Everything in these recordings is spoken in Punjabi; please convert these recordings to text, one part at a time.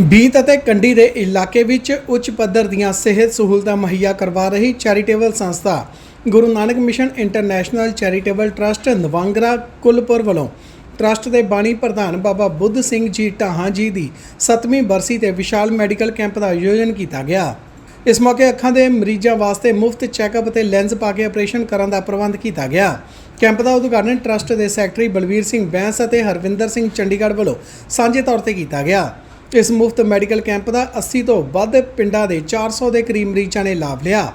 ਬੀਤ ਅਤੇ ਕੰਡੀ ਦੇ ਇਲਾਕੇ ਵਿੱਚ ਉੱਚ ਪੱਧਰ ਦੀਆਂ ਸਿਹਤ ਸਹੂਲਤਾਂ ਮੁਹੱਈਆ ਕਰਵਾ ਰਹੀ ਚੈਰੀਟੇਬਲ ਸੰਸਥਾ Guru Nanak mission international charitable trust Nawangran Kulpur ਵੱਲੋਂ ਟਰਸਟ ਦੇ ਬਾਣੀ ਪ੍ਰਧਾਨ ਬਾਬਾ ਬੁੱਧ ਸਿੰਘ ਜੀ ਢਾਹਾਂ ਜੀ ਦੀ 7ਵੀਂ ਬਰਸੀ ਤੇ ਵਿਸ਼ਾਲ ਮੈਡੀਕਲ ਕੈਂਪ ਦਾ ਆਯੋਜਨ ਕੀਤਾ ਗਿਆ। ਇਸ ਮੌਕੇ ਅੱਖਾਂ ਦੇ ਮਰੀਜ਼ਾਂ ਵਾਸਤੇ ਮੁਫਤ ਚੈੱਕਅਪ ਅਤੇ ਲੈਂਸ ਪਾ ਕੇ ਆਪਰੇਸ਼ਨ ਕਰਨ ਦਾ ਪ੍ਰਬੰਧ ਕੀਤਾ ਗਿਆ। ਕੈਂਪ ਦਾ ਉਦਘਾਟਨ ਟਰਸਟ ਦੇ ਸੈਕਟਰੀ ਬਲਵੀਰ ਸਿੰਘ ਬੈਂਸ ਅਤੇ ਹਰਵਿੰਦਰ ਸਿੰਘ ਚੰਡੀਗੜ੍ਹ ਵੱਲੋਂ ਸਾਂਝੇ ਤੌਰ ਤੇ ਕੀਤਾ ਗਿਆ। ਇਸ ਮੁਫਤ ਮੈਡੀਕਲ ਕੈਂਪ ਦਾ 80 ਤੋਂ ਵੱਧ ਪਿੰਡਾਂ ਦੇ 400 ਦੇ ਕਰੀਬ ਮਰੀਜ਼ਾਂ ਨੇ ਲਾਭ ਲਿਆ।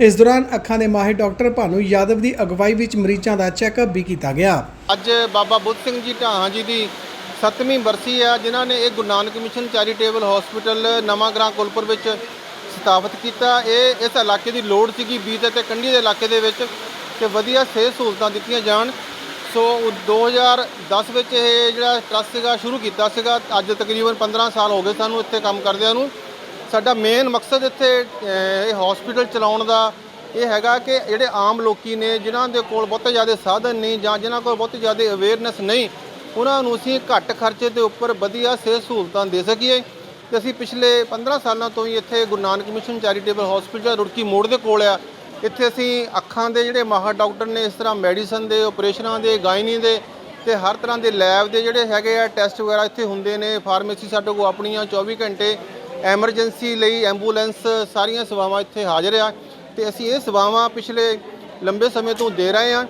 ਇਸ ਦੌਰਾਨ ਅੱਖਾਂ ਦੇ ਮਾਹਿਰ ਡਾਕਟਰ ਭਾਨੂ ਯਾਦਵ ਦੀ ਅਗਵਾਈ ਵਿੱਚ ਮਰੀਜ਼ਾਂ ਦਾ ਚੈੱਕਅਪ ਵੀ ਕੀਤਾ ਗਿਆ। ਅੱਜ ਬਾਬਾ ਬੁੱਧ ਸਿੰਘ ਜੀ ਢਾਹਾਂ ਜੀ ਦੀ 7ਵੀਂ ਬਰਸੀ ਆ, ਜਿਨ੍ਹਾਂ ਨੇ ਇਹ Guru Nanak mission charitable hospital Nawan Gran Kolpur ਵਿੱਚ ਸਥਾਪਿਤ ਕੀਤਾ। ਇਹ ਇਸ ਇਲਾਕੇ ਦੀ ਲੋੜ ਸੀਗੀ ਬੀਤ ਅਤੇ ਕੰਢੀ ਦੇ ਇਲਾਕੇ ਦੇ ਵਿੱਚ ਕਿ ਵਧੀਆ ਸਿਹਤ ਸਹੂਲਤਾਂ ਦਿੱਤੀਆਂ ਜਾਣ। ਸੋ 2010 ਵਿੱਚ ਇਹ ਜਿਹੜਾ ਟਰੱਸਟ ਸੀਗਾ, ਸ਼ੁਰੂ ਕੀਤਾ ਸੀਗਾ। ਅੱਜ ਤਕਰੀਬਨ 15 ਸਾਲ ਹੋ ਗਏ ਸਾਨੂੰ ਇੱਥੇ ਕੰਮ ਕਰਦਿਆਂ ਨੂੰ। ਸਾਡਾ ਮੇਨ ਮਕਸਦ ਇੱਥੇ ਇਹ ਹਸਪੀਟਲ ਚਲਾਉਣ ਦਾ ਇਹ ਹੈਗਾ ਕਿ ਜਿਹੜੇ ਆਮ ਲੋਕੀ ਨੇ, ਜਿਨ੍ਹਾਂ ਦੇ ਕੋਲ ਬਹੁਤੇ ਜ਼ਿਆਦਾ ਸਾਧਨ ਨਹੀਂ ਜਾਂ ਜਿਨ੍ਹਾਂ ਕੋਲ ਬਹੁਤੀ ਜ਼ਿਆਦਾ ਅਵੇਅਰਨੈਸ ਨਹੀਂ, ਉਹਨਾਂ ਨੂੰ ਅਸੀਂ ਘੱਟ ਖਰਚੇ ਦੇ ਉੱਪਰ ਵਧੀਆ ਸਿਹਤ ਸਹੂਲਤਾਂ ਦੇ ਸਕੀਏ। ਤੇ ਅਸੀਂ ਪਿਛਲੇ 15 ਸਾਲਾਂ ਤੋਂ ਹੀ ਇੱਥੇ Guru Nanak mission charitable hospital Rurki ਮੋੜ ਦੇ ਕੋਲ ਆ। ਇੱਥੇ ਅਸੀਂ ਅੱਖਾਂ ਦੇ ਜਿਹੜੇ ਮਾਹਰ ਡਾਕਟਰ ਨੇ ਇਸ ਤਰ੍ਹਾਂ ਮੈਡੀਸਨ ਦੇ ਆਪਰੇਸ਼ਨਾਂ ਦੇ, ਗਾਇਨੀ ਦੇ ਤੇ ਹਰ ਤਰ੍ਹਾਂ ਦੇ ਲੈਬ ਦੇ ਜਿਹੜੇ ਹੈਗੇ ਆ, ਟੈਸਟ ਵਗੈਰਾ ਇੱਥੇ ਹੁੰਦੇ ਨੇ। ਫਾਰਮੇਸੀ ਸਾਡੇ ਕੋਲ ਆਪਣੀਆਂ 24 ਘੰਟੇ ਐਮਰਜੈਂਸੀ ਲਈ ਐਂਬੂਲੈਂਸ ਸਾਰੀਆਂ ਸੇਵਾਵਾਂ ਇੱਥੇ ਹਾਜ਼ਰ ਆ ਤੇ ਅਸੀਂ ਇਹ ਸੇਵਾਵਾਂ ਪਿਛਲੇ ਲੰਬੇ ਸਮੇਂ ਤੋਂ ਦੇ ਰਹੇ ਹਾਂ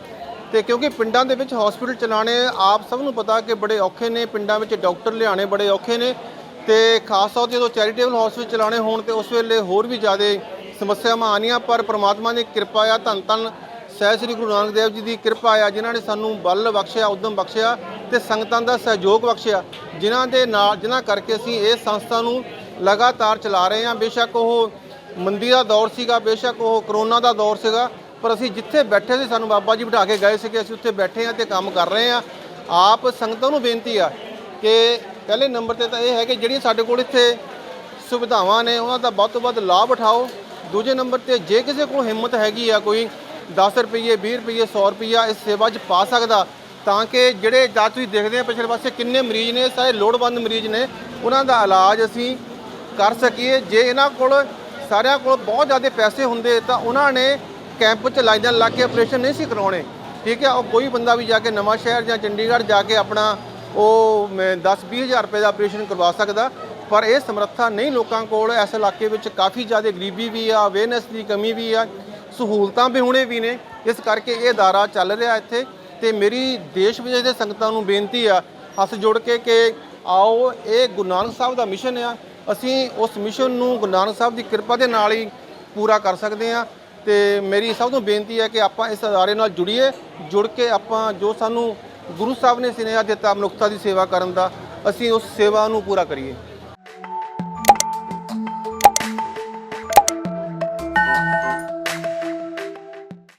ਤੇ ਕਿਉਂਕਿ ਪਿੰਡਾਂ ਦੇ ਵਿੱਚ ਹਸਪੀਟਲ ਚਲਾਣੇ ਆਪ ਸਭ ਨੂੰ ਪਤਾ ਕਿ ਬੜੇ ਔਖੇ ਨੇ, ਪਿੰਡਾਂ ਵਿੱਚ ਡਾਕਟਰ ਲਿਆਣੇ ਬੜੇ ਔਖੇ ਨੇ ਤੇ ਖਾਸ ਤੌਰ ਤੇ ਜਦੋਂ ਚੈਰੀਟੇਬਲ ਹਸਪੀਟਲ ਚਲਾਣੇ ਹੋਣ ਤੇ ਉਸ ਵੇਲੇ ਹੋਰ ਵੀ ਜ਼ਿਆਦਾ ਸਮੱਸਿਆਵਾਂ ਆਉਣੀਆਂ, ਪਰ ਪ੍ਰਮਾਤਮਾ ਦੀ ਕਿਰਪਾ ਆ, ਧੰਨ ਧੰਨ ਸਹਿ ਸ੍ਰੀ ਗੁਰੂ ਨਾਨਕ ਦੇਵ ਜੀ ਦੀ ਕਿਰਪਾ ਆ, ਜਿਨ੍ਹਾਂ ਨੇ ਸਾਨੂੰ ਬਲ ਬਖਸ਼ਿਆ, ਉਦਮ ਬਖਸ਼ਿਆ ਤੇ ਸੰਗਤਾਂ ਦਾ ਸਹਿਯੋਗ ਬਖਸ਼ਿਆ, ਜਿਨ੍ਹਾਂ ਦੇ ਨਾਲ, ਜਿਨ੍ਹਾਂ ਕਰਕੇ ਅਸੀਂ ਇਸ ਸੰਸਥਾ ਨੂੰ ਲਗਾਤਾਰ ਚਲਾ ਰਹੇ ਹਾਂ। ਬੇਸ਼ੱਕ ਉਹ ਮੰਦੀ ਦਾ ਦੌਰ ਸੀਗਾ, ਬੇਸ਼ੱਕ ਉਹ ਕਰੋਨਾ ਦਾ ਦੌਰ ਸੀਗਾ, ਪਰ ਅਸੀਂ ਜਿੱਥੇ ਬੈਠੇ ਸੀ, ਸਾਨੂੰ ਬਾਬਾ ਜੀ ਬਿਠਾ ਕੇ ਗਏ ਸੀਗੇ, ਅਸੀਂ ਉੱਥੇ ਬੈਠੇ ਹਾਂ ਤੇ ਕੰਮ ਕਰ ਰਹੇ ਹਾਂ। ਆਪ ਸੰਗਤਾਂ ਨੂੰ ਬੇਨਤੀ ਆ ਕਿ ਪਹਿਲੇ ਨੰਬਰ ਤੇ ਤਾਂ ਇਹ ਹੈ ਕਿ ਜਿਹੜੀਆਂ ਸਾਡੇ ਕੋਲ ਇੱਥੇ ਸੁਵਿਧਾਵਾਂ ਨੇ, ਉਹਨਾਂ ਦਾ ਵੱਧ ਤੋਂ ਵੱਧ ਲਾਭ ਉਠਾਓ। ਦੂਜੇ ਨੰਬਰ ਤੇ ਜੇ ਕਿਸੇ ਕੋਲ ਹਿੰਮਤ ਹੈਗੀ ਆ, ਕੋਈ 10 ਰੁਪਏ 20 ਰੁਪਏ 100 ਰੁਪਈਆ ਇਸ ਸੇਵਾ 'ਚ ਪਾ ਸਕਦਾ, ਤਾਂ ਕਿ ਜਿਹੜੇ ਜਾਂ ਤੁਸੀਂ ਦੇਖਦੇ ਆ ਪਿਛਲੇ ਪਾਸੇ ਕਿੰਨੇ ਮਰੀਜ਼ ਨੇ, ਸਾਰੇ ਲੋੜਵੰਦ ਮਰੀਜ਼ ਨੇ, ਉਹਨਾਂ ਦਾ ਇਲਾਜ ਅਸੀਂ ਕਰ ਸਕੀਏ। ਜੇ ਇਹਨਾਂ ਕੋਲ ਸਾਰਿਆਂ ਕੋਲ ਬਹੁਤ ਜ਼ਿਆਦਾ ਪੈਸੇ ਹੁੰਦੇ, ਤਾਂ ਉਹਨਾਂ ਨੇ ਕੈਂਪ 'ਚ ਲਾਈਨਾਂ ਲਾ ਕੇ ਆਪਰੇਸ਼ਨ ਨਹੀਂ ਸੀ ਕਰਾਉਣੇ। ਠੀਕ ਹੈ ਉਹ ਕੋਈ ਬੰਦਾ ਵੀ ਜਾ ਕੇ ਨਵਾਂ ਸ਼ਹਿਰ ਜਾਂ ਚੰਡੀਗੜ੍ਹ ਜਾ ਕੇ ਆਪਣਾ ਉਹ 10-20 ਹਜ਼ਾਰ ਰੁਪਏ ਦਾ ਆਪਰੇਸ਼ਨ ਕਰਵਾ ਸਕਦਾ। ਪਰ ਇਹ ਸਮਰੱਥਾ ਨਹੀਂ ਲੋਕਾਂ ਕੋਲ। ਇਸ ਇਲਾਕੇ ਵਿੱਚ ਕਾਫੀ ਜ਼ਿਆਦਾ ਗਰੀਬੀ ਵੀ ਆ ਅਵੇਅਰਨੈਸ ਦੀ ਕਮੀ ਵੀ ਆ, ਸਹੂਲਤਾਂ ਵੀ ਹੁਣੇ ਵੀ ਨੇ। ਇਸ ਕਰਕੇ ਇਹ ਅਦਾਰਾ ਚੱਲ ਰਿਹਾ ਇੱਥੇ ਤੇ ਮੇਰੀ ਦੇਸ਼ ਵਿਦੇਸ਼ ਦੇ ਸੰਗਤਾਂ ਨੂੰ ਬੇਨਤੀ ਆ ਹੱਥ ਜੋੜ ਕੇ ਕਿ ਆਓ, ਇਹ ਗੁਰੂ ਨਾਨਕ ਸਾਹਿਬ ਦਾ ਮਿਸ਼ਨ ਆ। ਅਸੀਂ ਉਸ ਮਿਸ਼ਨ ਨੂੰ ਗੁਰੂ ਨਾਨਕ ਸਾਹਿਬ ਦੀ ਕਿਰਪਾ ਦੇ ਨਾਲ ਹੀ ਪੂਰਾ ਕਰ ਸਕਦੇ ਆ ਤੇ ਮੇਰੀ ਸਭ ਤੋਂ ਬੇਨਤੀ ਹੈ ਕਿ ਆਪਾਂ ਇਸ ਅਦਾਰੇ ਨਾਲ ਜੁੜੀਏ, ਜੁੜ ਕੇ ਆਪਾਂ ਜੋ ਸਾਨੂੰ ਗੁਰੂ ਸਾਹਿਬ ਨੇ ਸੁਨੇਹਾ ਦਿੱਤਾ ਮਨੁੱਖਤਾ ਦੀ ਸੇਵਾ ਕਰਨ ਦਾ, ਅਸੀਂ ਉਸ ਸੇਵਾ ਨੂੰ ਪੂਰਾ ਕਰੀਏ।